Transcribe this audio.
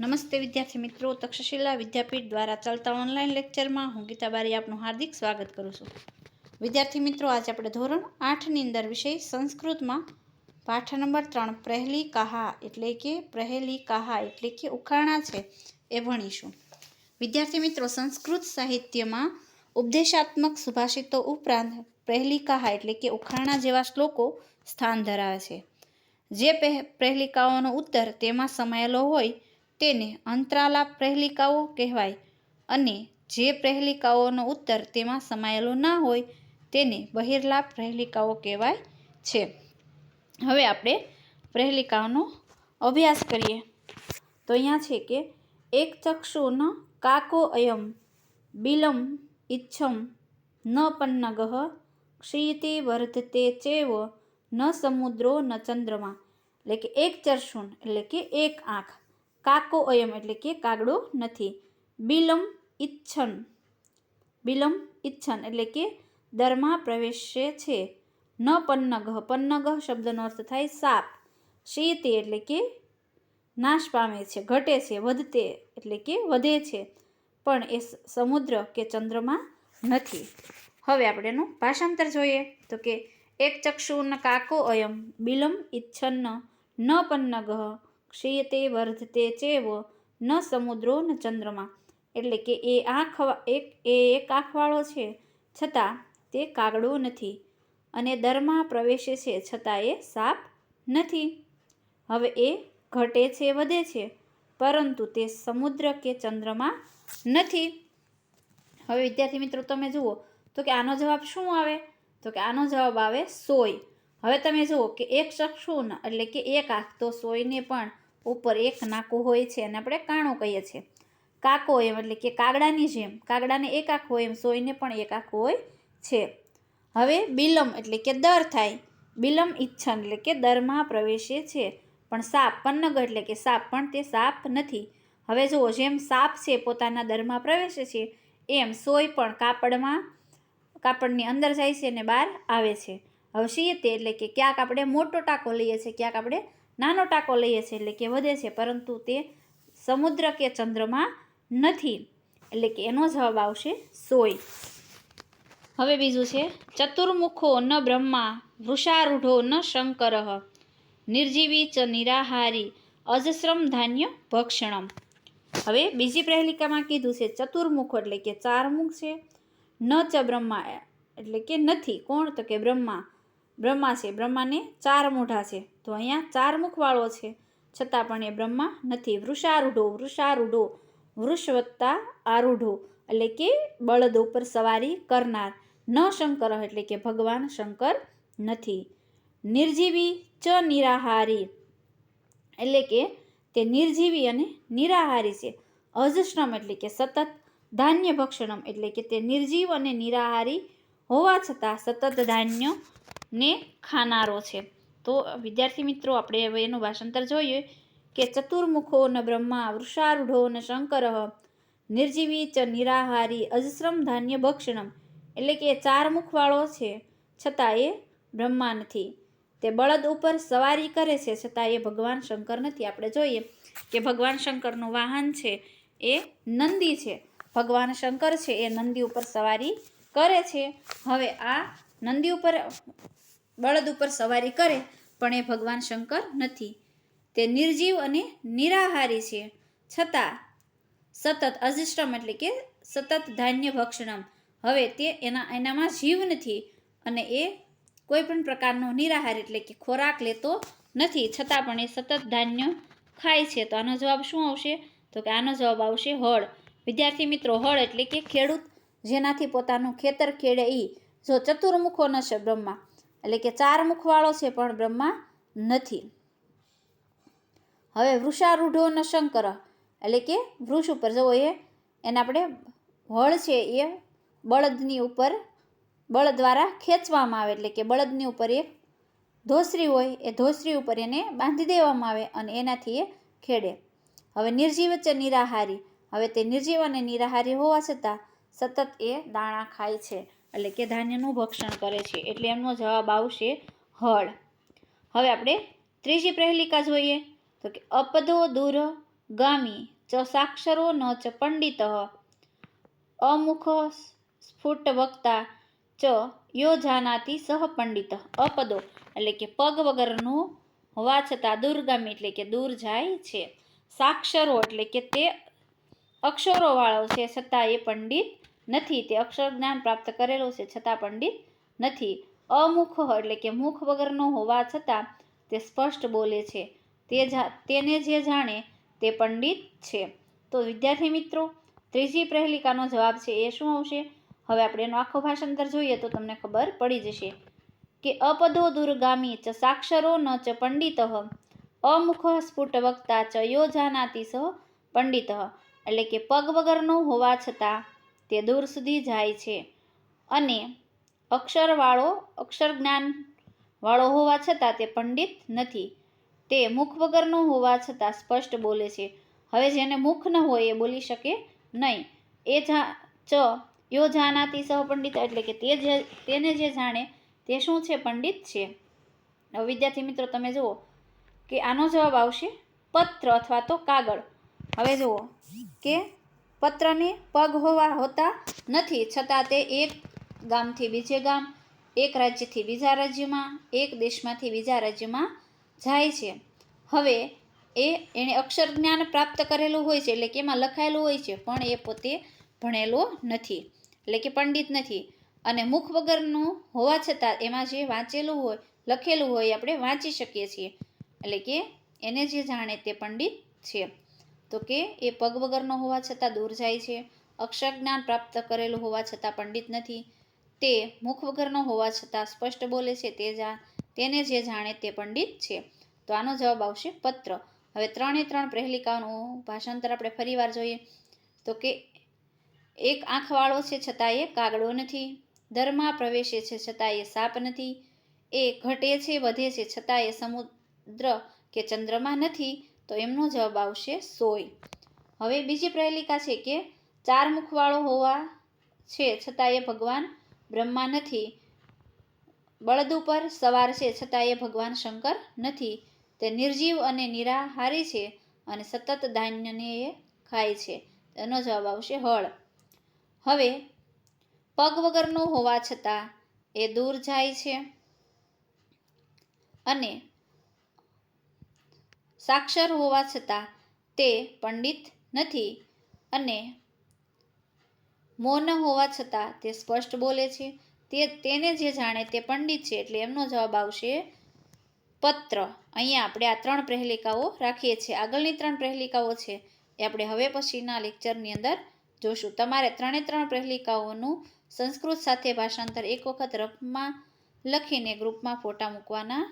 નમસ્તે વિદ્યાર્થી મિત્રો, તક્ષશિલા વિદ્યાપીઠ દ્વારા ચાલતા ઓનલાઈન લેક્ચરમાં હું ગીતા બારી આપનું હાર્દિક સ્વાગત કરું છું. વિદ્યાર્થી મિત્રો, આજે આપણે ધોરણ આઠની અંદર વિષય સંસ્કૃતમાં પાઠ નંબર ત્રણ, પ્રહેલી કાહા એટલે કે પ્રહેલી કાહા એટલે કે ઉખાણા છે એ ભણીશું. વિદ્યાર્થી મિત્રો, સંસ્કૃત સાહિત્યમાં ઉપદેશાત્મક સુભાષિતો ઉપરાંત પ્રહેલી કાહા એટલે કે ઉખાણા જેવા શ્લોકો સ્થાન ધરાવે છે. જે પહે, પ્રહેલિકાઓનો ઉત્તર તેમાં સમાયેલો હોય તેને અંતરાલા પ્રહેલિકાઓ કહેવાય અને જે પ્રહેલિકાઓનો ઉત્તર તેમાં સમાયેલો ના હોય તેને બહિર્લાભ પ્રહેલિકાઓ કહેવાય છે. હવે આપણે પ્રહેલિકાઓનો અભ્યાસ કરીએ. તો અહીંયા છે કે એક ચક્ષુન કાકો અયમ બિલમ ઇચ્છમ ન પન્નગહ ક્ષીયતે વર્ધતે ચેવ ન સમુદ્રો ન ચંદ્રમા. એટલે કે એક ચર્ષુન એટલે કે એક આંખ. કાકો અયમ એટલે કે કાગડો નથી. બિલમ ઈચ્છન. બિલમ ઇચ્છન એટલે કે દરમાં પ્રવેશે છે. ન પન્નગ. પન્નગ શબ્દનો અર્થ થાય સાપ. શીતે એટલે કે નાશ પામે છે, ઘટે છે, વધતે એટલે કે વધે છે. પણ એ સમુદ્ર કે ચંદ્રમાં નથી. હવે આપણે એનું ભાષાંતર જોઈએ. તો કે એક ચક્ષુન કાકો અયમ. બિલમ ઈચ્છન્ન ન પન્નગહ ક્ષીયતે વર્ધતે ચેવ, ન સમુદ્રો ન ચંદ્રમા. એટલે કે એ આંખ, એક, એ એક આંખવાળો છે, છતાં તે કાગડો નથી. અને દરમાં પ્રવેશે છે, છતાં એ સાપ નથી. હવે એ ઘટે છે, વધે છે, પરંતુ તે સમુદ્ર કે ચંદ્રમાં નથી. હવે વિદ્યાર્થી મિત્રો, તમે જુઓ, તો કે આનો જવાબ શું આવે? તો કે આનો જવાબ આવે સોય. હવે તમે જુઓ કે એક ચક્ષુન એટલે કે એક આંખ. તો સોયને પણ ઉપર એક નાકું હોય છે અને આપણે કાણો કહીએ છીએ. કાકો એમ એટલે કે કાગડાની જેમ, કાગડાને એક આંખ હોય એમ, સોયને પણ એક આંખ હોય છે. હવે બિલમ એટલે કે દર થાય. બિલમ ઈચ્છન એટલે કે દરમાં પ્રવેશે છે. પણ સાપ પન્નગ એટલે કે સાપ પણ તે સાપ નથી. હવે જુઓ, જેમ સાપ છે પોતાના દરમાં પ્રવેશે છે, એમ સોય પણ કાપડમાં, કાપડની અંદર જાય છે અને બહાર આવે છે. હવે શીયતે એટલે કે ક્યાંક આપણે મોટો ટાંકો લઈએ છીએ, ક્યાંક આપણે નાનો ટાંકો લઈએ છીએ એટલે કે વધે છે, પરંતુ તે સમુદ્ર કે ચંદ્રમાં નથી. એટલે કે એનો જવાબ આવશે સોય. હવે બીજું છે, ચતુર્મુખો ન બ્રહ્મા, વૃષારૂઢો ન શંકર. નિર્જીવી ચ નિરાહારી, અજશ્રમ ધાન્ય ભક્ષણમ. હવે બીજી પ્રહેલિકામાં કીધું છે, ચતુર્મુખો એટલે કે ચારમુખ છે. ન ચ બ્રહ્મા, એટલે કે નથી. કોણ? તો કે બ્રહ્મા. બ્રહ્મા છે. બ્રહ્માને ચાર મોઢા છે. તો અહીંયા ચાર મુખવાળો છે. છતાં પણ એ બ્રહ્મા નથી. વૃષારૂઢો વૃષારૂઢો વૃષ વત્તા આરૂઢો એટલે કે બળદ ઉપર સવારી કરનાર. ન શંકર એટલે કે ભગવાન શંકર નથી. નિર્જીવી ચ નિરાહારી એટલે કે તે નિર્જીવી અને નિરાહારી છે. અજશ્રમ એટલે કે સતત. ધાન્ય ભક્ષણમ એટલે કે તે નિર્જીવ અને નિરાહારી હોવા છતાં સતત ધાન્ય ને ખાનારો છે. તો વિદ્યાર્થી મિત્રો, આપણે હવે એનું ભાષાંતર જોઈએ કે ચતુર્મુખો ન બ્રહ્મા, વૃષારૂઢો ન શંકર, નિર્જીવી ચ નિરાહારી અજશ્રમ ધાન્ય ભક્ષણમ, એટલે કે ચાર મુખવાળો છે, છતાં એ બ્રહ્મા નથી. તે બળદ ઉપર સવારી કરે છે, છતાં એ ભગવાન શંકર નથી. આપણે જોઈએ કે ભગવાન શંકરનું વાહન છે, એ નંદી છે. ભગવાન શંકર છે, એ નંદી ઉપર સવારી કરે છે. હવે આ નંદી ઉપર બળદ ઉપર સવારી કરે, પણ એ ભગવાન શંકર નથી. તે નિર્જીવ અને નિરાહારી છે. છતાં સતત અજિષ્ટમ એટલે કે સતત ધાન્ય ભક્ષણમ. હવે તે એના, એનામાં જીવ નથી અને એ કોઈ પણ પ્રકારનો નિરાહાર એટલે કે ખોરાક લેતો નથી. છતાં પણ એ સતત ધાન્ય ખાય છે. તો આનો જવાબ શું આવશે? તો કે આનો જવાબ આવશે હળ. વિદ્યાર્થી મિત્રો, હળ એટલે કે ખેડૂત જેનાથી પોતાનું ખેતર ખેડે એ જો ચતુર્મુખો ન છે બ્રહ્મા એટલે કે ચાર મુખવાળો છે પણ બ્રહ્મા નથી. હવે વૃષારૂઢો ન શંકર, એટલે કે વૃક્ષ ઉપર જવો એ, એને આપણે હળ છે એ બળદની ઉપર બળદ દ્વારા ખેંચવામાં આવે, એટલે કે બળદની ઉપર એક ધોસરી હોય, એ ધોસરી ઉપર એને બાંધી દેવામાં આવે અને એનાથી એ ખેડે. હવે નિર્જીવ છે નિરાહારી. હવે તે નિર્જીવ અને નિરાહારી હોવા છતાં સતત એ દાણા ખાય છે. એટલે કે ધાન્યનું ભક્ષણ કરે છે. એટલે એમનો જવાબ આવશે હળ. હવે આપણે ત્રીજી પ્રહેલિકા જોઈએ. તો કે અપદો દૂર ગામી ચ સાક્ષરો ન ચ પંડિત. અમુખ સ્ફુટ વક્તા ચ યો જાનાતી સહ પંડિત. અપદો એટલે કે પગ વગરનું હોવા છતાં દૂરગામી એટલે કે દૂર જાય છે. સાક્ષરો એટલે કે તે અક્ષરોવાળો છે છતાં એ પંડિત નથી, તે અક્ષર જ્ઞાન પ્રાપ્ત કરેલું છે છતાં પંડિત નથી. અમુખ એટલે કે મુખ વગરનો હોવા છતાં તે સ્પષ્ટ બોલે છે. તે તેને જે જાણે તે પંડિત છે. તો વિદ્યાર્થી મિત્રો, ત્રીજી પ્રહેલિકાનો જવાબ છે એ શું આવશે? હવે આપણે એનો આખો ભાષાંતર જોઈએ તો તમને ખબર પડી જશે કે અપદો દુર્ગામી ચ સાક્ષરો ન ચ પંડિત. અમુખ સ્ફુટ વક્તા ચ યો જાનાતી સહ પંડિત. એટલે કે પગ વગરનો હોવા છતાં તે દૂર સુધી જાય છે. અને અક્ષરવાળો અક્ષર જ્ઞાનવાળો હોવા છતાં તે પંડિત નથી. તે મુખ વગરનો હોવા છતાં સ્પષ્ટ બોલે છે. હવે જેને મુખ ન હોય એ બોલી શકે નહીં. એ જા, ચ, યો જાનાતી સહ પંડિત એટલે કે તે જે, તેને જે જાણે તે શું છે? પંડિત છે. હવે વિદ્યાર્થી મિત્રો, તમે જુઓ કે આનો જવાબ આવશે પત્ર અથવા તો કાગળ. હવે જુઓ કે પત્રને પગ હોવા હોતા નથી. છતાં તે એક ગામથી બીજે ગામ, એક રાજ્યથી બીજા રાજ્યમાં, એક દેશમાંથી બીજા રાજ્યમાં જાય છે. હવે એ એણે અક્ષર જ્ઞાન પ્રાપ્ત કરેલું હોય છે, એટલે કે એમાં લખાયેલું હોય છે, પણ એ પોતે ભણેલો નથી, એટલે કે પંડિત નથી. અને મુખ વગરનું હોવા છતાં એમાં જે વાંચેલું હોય, લખેલું હોય આપણે વાંચી શકીએ છીએ. એટલે કે એને જે જાણે તે પંડિત છે. તો કે એ પગ વગરનો હોવા છતાં દૂર જાય છે. અક્ષર જ્ઞાન પ્રાપ્ત કરેલું હોવા છતાં પંડિત નથી. તે મુખ વગરનો હોવા છતાં સ્પષ્ટ બોલે છે તે જા, તેને જે જાણે તે પંડિત છે. તો આનો જવાબ આવશે પત્ર. હવે ત્રણે ત્રણ પ્રહેલિકાઓનું ભાષાંતર આપણે ફરીવાર જોઈએ. તો કે એક આંખવાળો છે છતાં એ કાગડો નથી. દરમાં પ્રવેશે છે છતાં એ સાપ નથી. એ ઘટે છે વધે છે છતાં એ સમુદ્ર કે ચંદ્રમાં નથી. તો એમનો જવાબ આવશે સોય. હવે બીજી પ્રહેલિકા છે કે ચાર મુખવાળો હોવા છે છતાં એ ભગવાન બ્રહ્મા નથી. બળદ ઉપર સવાર છે છતાં એ ભગવાન શંકર નથી. તે નિર્જીવ અને નિરાહારી છે અને સતત ધાન્યને એ ખાય છે. એનો જવાબ આવશે હળ. હવે પગ વગરનો હોવા છતાં એ દૂર જાય છે. અને સાક્ષર હોવા છતાં તે પંડિત નથી અને મૌન હોવા છતાં તે સ્પષ્ટ બોલે છે. તે, તેને જે જાણે તે પંડિત છે એટલે એમનો જવાબ આવશે પત્ર. અહીંયા આપણે આ ત્રણ પ્રહેલિકાઓ રાખીએ છીએ. આગળની ત્રણ પ્રહેલિકાઓ છે એ આપણે હવે પછીના લેક્ચરની અંદર જોશું. તમારે ત્રણે ત્રણ પ્રહેલિકાઓનું સંસ્કૃત સાથે ભાષાંતર એક વખત રફમાં લખીને ગ્રુપમાં ફોટા મૂકવાના